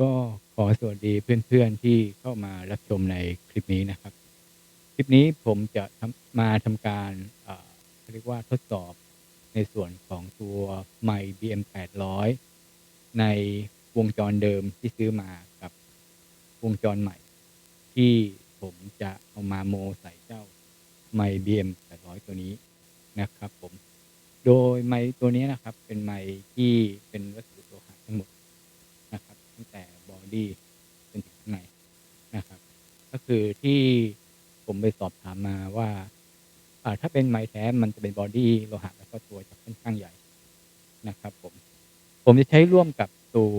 ก็ขอสวัสดีเพื่อนๆที่เข้ามารับชมในคลิปนี้นะครับ คลิปนี้ผมจะทำมาทำการเขาเรียกว่าทดสอบในส่วนของตัวไมค์ BM800 ในวงจรเดิมที่ซื้อมากับวงจรใหม่ ที่ผมจะเอามาโมใส่เจ้าไมค์ BM800 ตัวนี้นะครับผม โดยไมค์ตัวนี้นะครับ เป็นไมค์ที่เป็นวัสดุโลหะทั้งหมดนะครับ ตั้งแต่บอ ดี้จนถึงข้างในนะครับ ก็คือที่ผมไปสอบถามมาว่าถ้าเป็นไมค์แท้มันจะเป็นบอดี้โลหะแล้วก็ตัวจะค่อนข้างใหญ่นะครับผม ผมจะใช้ร่วมกับตัว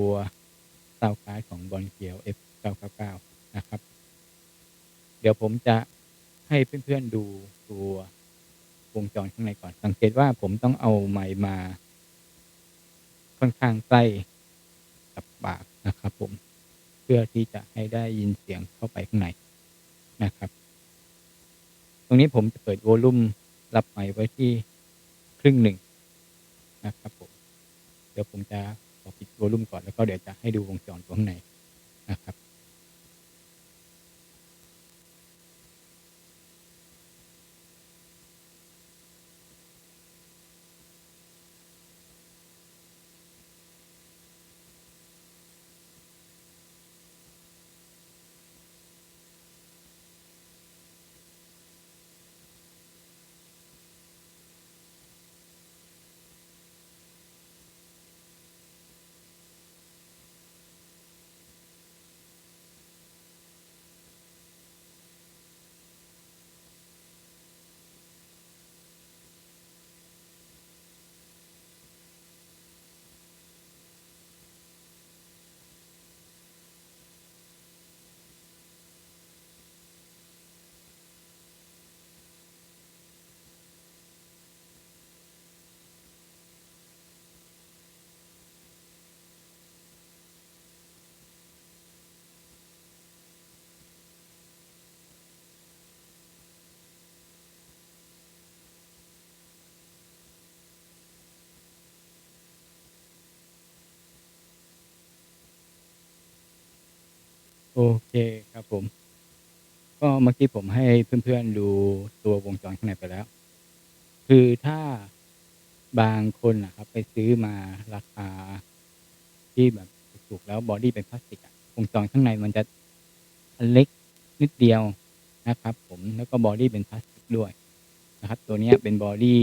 Sound Card ของ Bonfiel F999 นะครับ เดี๋ยวผมจะให้เพื่อนๆดูตัววงจรข้างในก่อน สังเกตว่าผมต้องเอาไมค์มา ค่อนข้างใกล้กับปาก เพื่อที่จะให้ได้ยินเสียงเข้าไปข้างในนะครับ ตรงนี้ผมจะเปิดโวลลุมรับไมค์ไว้ที่ครึ่งหนึ่งนะครับผมเดี๋ยวผมจะขอปิดโวลลุมก่อนแล้วก็เดี๋ยวจะให้ดูวงจรข้างในนะครับ โอเคครับผม ก็เมื่อกี้ผมให้เพื่อน ๆ ดูตัววงจรข้างในไปแล้ว คือถ้าบางคนนะครับ ไปซื้อมาราคาที่แบบถูกๆแล้วบอดี้เป็นพลาสติกอะวงจรข้างในมันจะอันเล็กนิดเดียวนะครับ ผมแล้วก็บอดี้เป็นพลาสติกด้วยนะครับ ตัวนี้เป็นบอดี้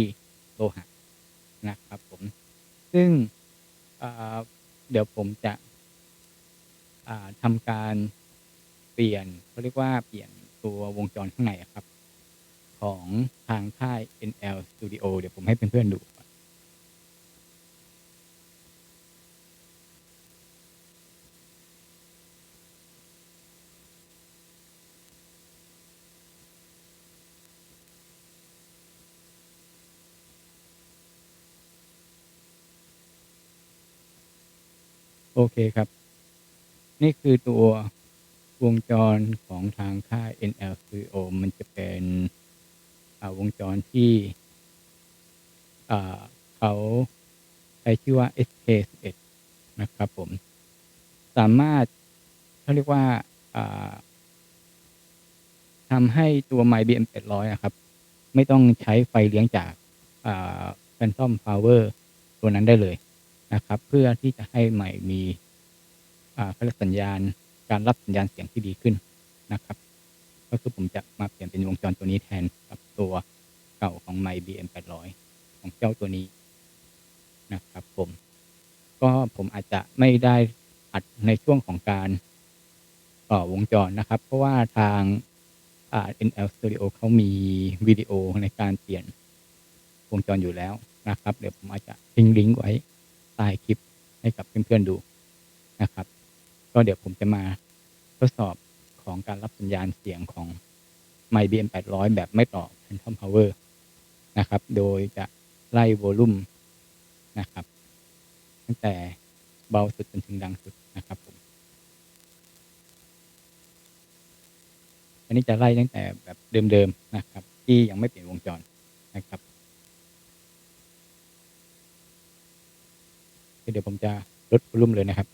โลหะนะครับ ผม ซึ่งเดี๋ยวผมจะทำการ เปลี่ยนเขาเรียกว่าเปลี่ยนตัววงจรข้างในครับ ของทางค่าย NL Studio เดี๋ยวผมให้เพื่อนๆดูโอเคครับ นี่คือตัว วงจรของทางค่าย NL Studio มันจะเป็นวงจรที่เขาใช้ชื่อว่า SK11 นะครับผม สามารถเขาเรียกว่าทำให้ตัวไมค์ BM800 อะครับ ไม่ต้องใช้ไฟเลี้ยงจากอ่า Phantom Power ตัวนั้นได้เลยนะครับ เพื่อที่จะให้ไมค์มีอ่าเขาเรียกสัญญาณ การรับสัญญาณเสียงที่ดีขึ้นนะครับ ก็คือผมจะมาเปลี่ยนเป็นวงจรตัวนี้แทนกับตัวเก่าของไมค์ BM800 ของเจ้าตัวนี้นะครับ ผม ก็ผมอาจจะไม่ได้อัดในช่วงของการต่อวงจรนะครับ เพราะว่าทางอ่า NL Studio เขามีวิดีโอในการเปลี่ยนวงจรอยู่แล้วนะครับ เดี๋ยวผมอาจจะทิ้งลิงก์ไว้ใต้คลิปให้กับเพื่อนๆดูนะครับ ก็เดี๋ยวผมจะมาทดสอบของการรับสัญญาณเสียงของไมค์ BM800 แบบไม่ต่อ Phantom Power นะครับ โดยจะไล่วอลลุมนะครับ ตั้งแต่เบาสุดจนถึงดังสุดนะครับผม อันนี้จะไล่ตั้งแต่แบบเดิมๆนะครับ ที่ยังไม่เปลี่ยนวงจรนะครับเดี๋ยวผมจะลดวอลลุมเลยนะครับ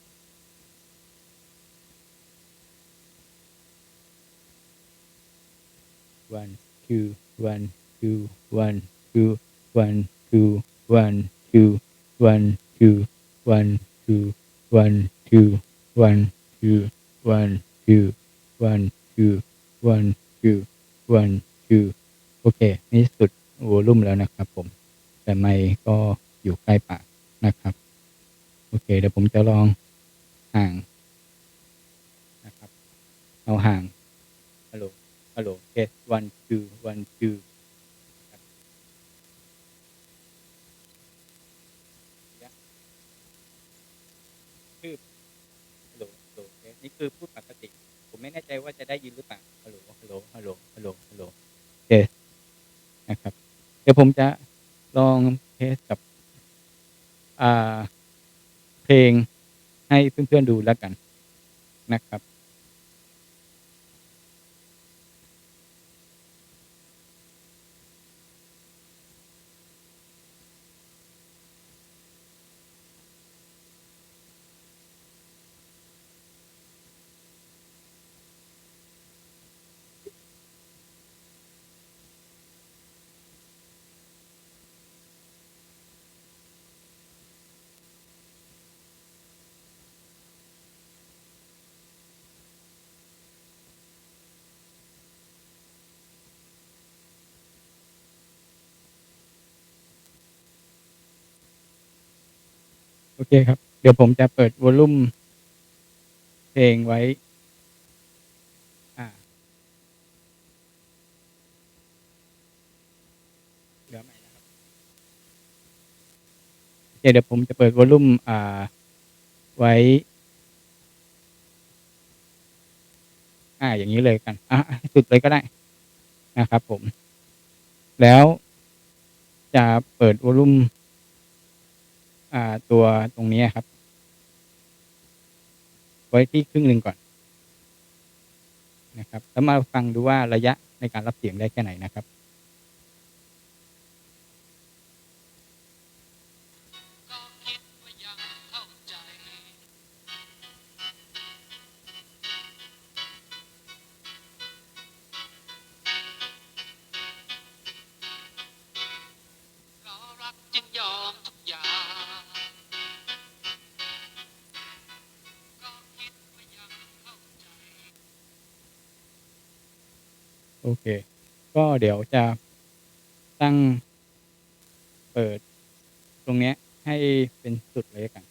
one two one two one two one two one two one two one two one two one two one two one two one two one two โอเค นี่สุดวอลุ่มแล้วนะครับผม แต่ไม่ก็อยู่ใกล้ปากนะครับ โอเค เดี๋ยวผมจะลองห่างนะครับ เอาห่างฮัลโหล ฮัลโหลเทส one two one two ครับยักคือฮัลโหลฮัลโหลเทสนี่คือพูดปกติ ผมไม่แน่ใจว่าจะได้ยินหรือเปล่าฮัลโหลฮัลโหลฮัลโหลฮัลโหลฮัลโหลเทสนะครับ เดี๋ยวผมจะลองเทสกับอ่าเพลงให้เพื่อนๆดูแล้วกันนะครับ โอเคครับ เดี๋ยวผมจะเปิดวอลลุ่มเพลงไว้อ่าเดี๋ยวใหม่นะครับโอเคเดี๋ยวผมจะเปิดวอลลุ่มอ่า ไว้ อ่า อย่างนี้เลยกัน อะสุดเลยก็ได้นะครับผม แล้วจะเปิดวอลลุ่ม อ่าตัวตรงนี้ครับ ไว้ที่ครึ่งหนึ่งก่อนนะครับ แล้วมาฟังดูว่าระยะในการรับเสียงได้แค่ไหนนะครับจึงยอมทุกอย่าง โอเค ก็เดี๋ยวจะตั้งเปิดตรงเนี้ยให้เป็นสุดเลยกัน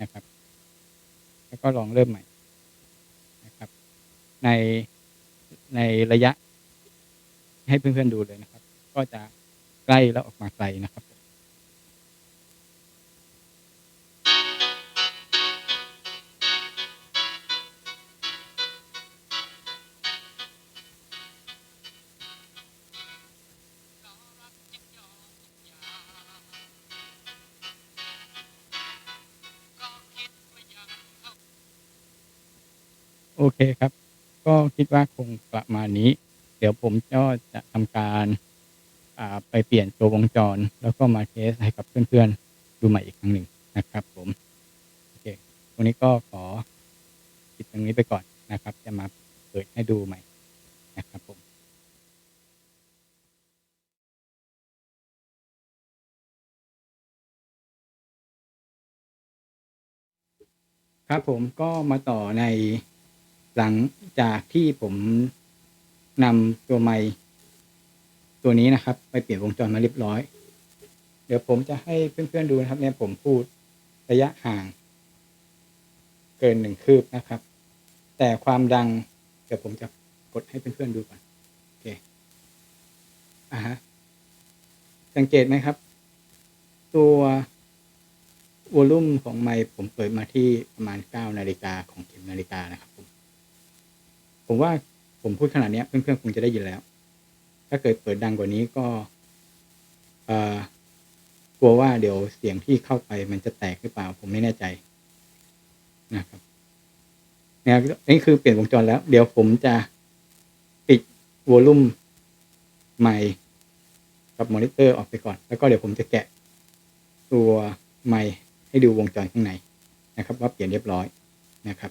นะครับ แล้วก็ลองเริ่มใหม่นะครับ ในในระยะให้เพื่อนๆดูเลยนะครับ ก็จะใกล้แล้วออกมาไกลนะครับ เคครับ ก็คิดว่าคงประมาณนี้ เดี๋ยวผมก็จะทำการอ่าไปเปลี่ยนตัววงจร แล้วก็มาเทสให้กับเพื่อนๆ ดูใหม่อีกครั้งหนึ่งนะครับผม โอเคตรงนี้ก็ขอปิดตรงนี้ไปก่อนนะครับ จะมาเปิดให้ดูใหม่นะครับผมครับผมก็มาต่อใน หลังจากที่ผมนำตัวไมค์ตัวนี้นะครับ ไปเปลี่ยนวงจรมาเรียบร้อย เดี๋ยวผมจะให้เพื่อนๆดูนะครับ เนี่ยผมพูดระยะห่าง เกินหนึ่งคืบนะครับ แต่ความดัง เดี๋ยวผมจะกดให้เพื่อนๆดูก่อนโอเคอ่าฮะสังเกตไหมครับ ตัววอลลุ่มของไมค์ผมเปิดมาที่ประมาณเก้านาฬิกาของเข็มนาฬิกานะครับผม ผมว่าผมพูดขนาดนี้เพื่อนๆคงจะได้ยินแล้ว ถ้าเกิดเปิดดังกว่านี้ก็กลัวว่าเดี๋ยวเสียงที่เข้าไปมันจะแตกหรือเปล่า ผมไม่แน่ใจนะครับเนี่ยนี่คือเปลี่ยนวงจรแล้ว เดี๋ยวผมจะปิดวอลลุ่มไมค์กับมอนิเตอร์ออกไปก่อน แล้วก็เดี๋ยวผมจะแกะตัวไมค์ให้ดูวงจรข้างในนะครับ ว่าเปลี่ยนเรียบร้อยนะครับ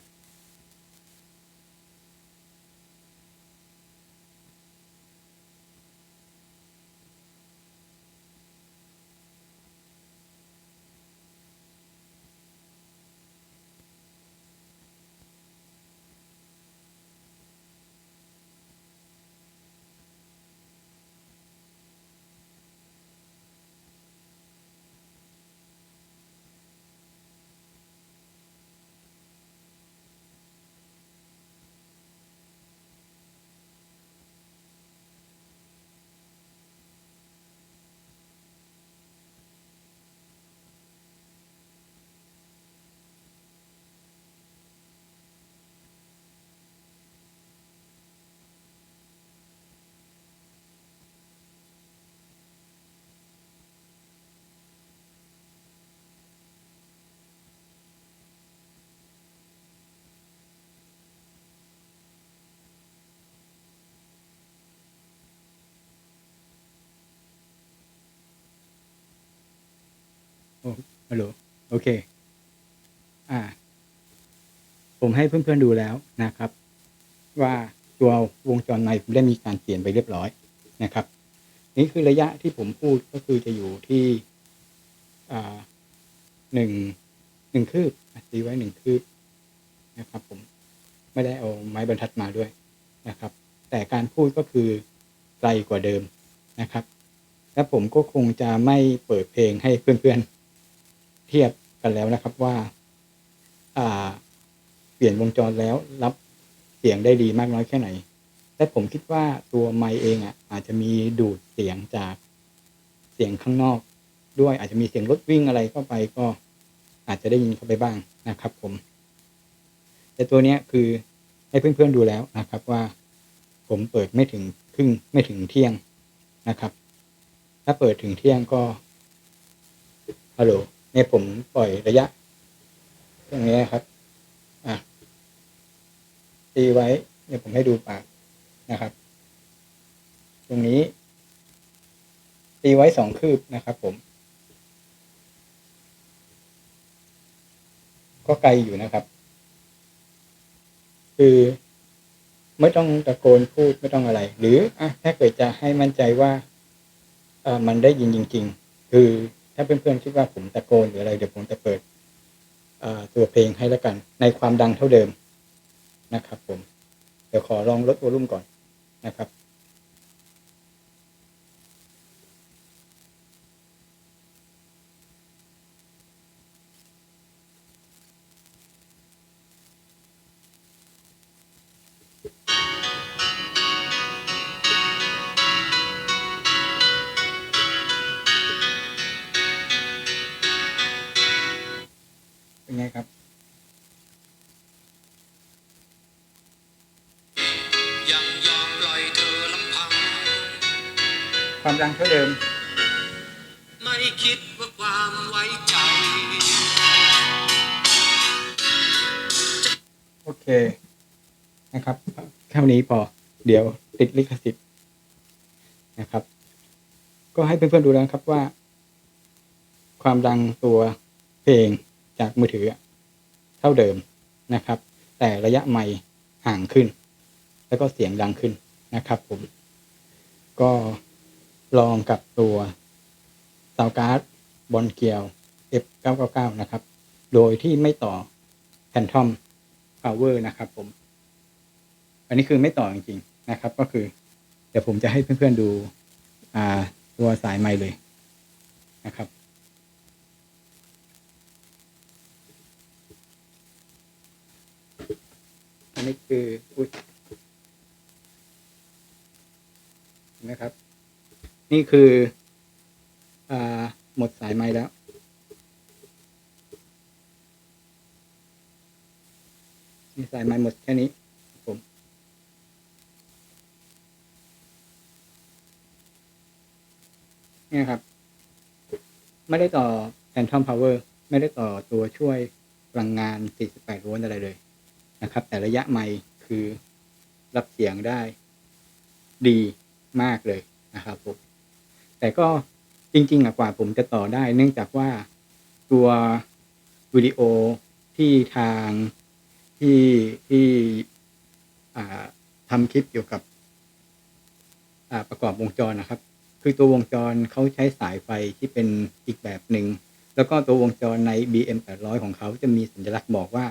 ฮัลโหลโอเค อ่า ผมให้เพื่อนๆดูแล้วนะครับ ว่าตัววงจรในผมได้มีการเปลี่ยนไปเรียบร้อยนะครับ นี่คือระยะที่ผมพูดก็คือจะอยู่ที่อ่าหนึ่งหนึ่งคืบอะตีไว้หนึ่งคืบนะครับ ผมไม่ได้เอาไม้บรรทัดมาด้วยนะครับ แต่การพูดก็คือไกลกว่าเดิมนะครับ และผมก็คงจะไม่เปิดเพลงให้เพื่อนๆ เทียบกันแล้วนะครับว่า อ่า เปลี่ยนวงจรแล้วรับเสียงได้ดีมากน้อยแค่ไหนแต่ผมคิดว่าตัวไมเองอะ อาจจะมีดูดเสียงจากเสียงข้างนอก ด้วยอาจจะมีเสียงรถวิ่งอะไรเข้าไปก็อาจจะได้ยินเข้าไปบ้างนะครับ ผม แต่ตัวเนี้ยคือให้เพื่อนๆดูแล้วนะครับว่า ผมเปิดไม่ถึงครึ่งไม่ถึงเที่ยงนะครับ ถ้าเปิดถึงเที่ยงก็ฮัลโหล เนี่ยผมปล่อยระยะ ตรงนี้ครับ อะตีไว้ เนี่ยผมให้ดูปากนะครับ ตรงนี้ ตีไว้สองคืบนะครับ ผม ก็ไกลอยู่นะครับ คือไม่ต้องตะโกนพูดไม่ต้องอะไร หรืออะถ้าเกิดจะให้มั่นใจว่าอ่อมันได้ยินจริง ๆ คือ ถ้าเพื่อนๆคิดว่าผมตะโกนหรืออะไรเดี๋ยวผมจะเปิดตัวเพลงให้แล้วกัน ในความดังเท่าเดิมนะครับ ผม เดี๋ยวขอลองลดวอลลุ่มก่อนนะครับ ความดังเท่าเดิม ไม่คิดว่าความไว้ใจ โอเค นะครับแค่นี้พอ เดี๋ยวติดลิขสิทธิ์นะครับ ก็ให้เพื่อนๆดูแล้วครับว่า ความดังตัวเพลงจากมือถืออะเท่าเดิมนะครับ แต่ระยะไม่ห่างขึ้น แล้วก็เสียงดังขึ้นนะครับผม ก็ ลองกับตัวซาวการ์ดบอลเกียว F999 นะครับ โดยที่ไม่ต่อแพนทอม power นะครับผม อันนี้คือไม่ต่อจริงๆนะครับ ก็คือ เดี๋ยวผมจะให้เพื่อนๆดูตัวสายไมค์เลยนะครับอันนี้คืออุ๊ยนไหมครับ นี่คืออ่าหมดสายไม้แล้วมีสายไม้หมดแค่นี้ผมเนี่ยครับ ไม่ได้ต่อ Phantom Power ไม่ได้ต่อตัวช่วยพลังงาน 48 โวลต์อะไรเลยนะครับ แต่ระยะไมค์คือรับเสียงได้ดีมากเลยนะครับผม แต่ก็จริงๆอะกว่าผมจะต่อได้ เนื่องจากว่าตัววิดีโอที่ทางที่ที่ทำคลิปเกี่ยวกับประกอบวงจรนะครับ คือตัววงจรเขาใช้สายไฟที่เป็นอีกแบบหนึ่ง แล้วก็ตัววงจรใน BM 800 ของเขาจะมีสัญลักษณ์บอกว่า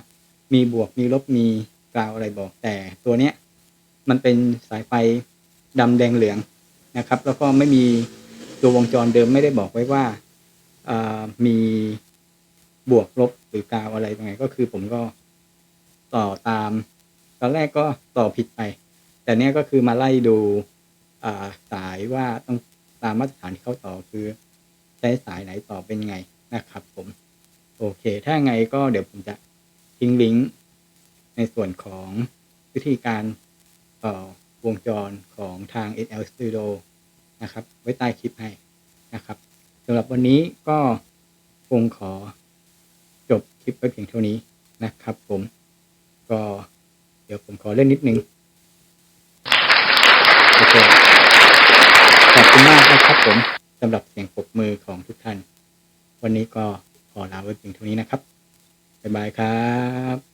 มีบวกมีลบมีกราวอะไรบอก แต่ตัวเนี้ยมันเป็นสายไฟดำแดงเหลืองนะครับ แล้วก็ไม่มี ตัววงจรเดิมไม่ได้บอกไว้ว่าามีบวกลบหรือกาวอะไรตรงไหนก็คือผมก็ต่อตาม ตอนแรกก็ต่อผิดไป แต่เนี้ยก็คือมาไล่ดูาสายว่าต้องตามมาตรฐานที่เขาต่อคือ ใช้สายไหนต่อเป็นไงนะครับผม โอเค ถ้าไงก็เดี๋ยวผมจะทิ้งลิงก์ในส่วนของวิธีการต่อวงจรของทาง NL Studio นะครับ ไว้ใต้คลิปให้นะครับสำหรับวันนี้ก็คงขอจบคลิปไว้เพียงเท่านี้นะครับ ผมก็เดี๋ยวผมขอเล่นนิดนึงโอเคขอบคุณมากนะครับผมสำหรับเสียงปรบมือของทุกท่าน วันนี้ก็ขอลาไว้เพียงเท่านี้นะครับบ๊ายบายครับ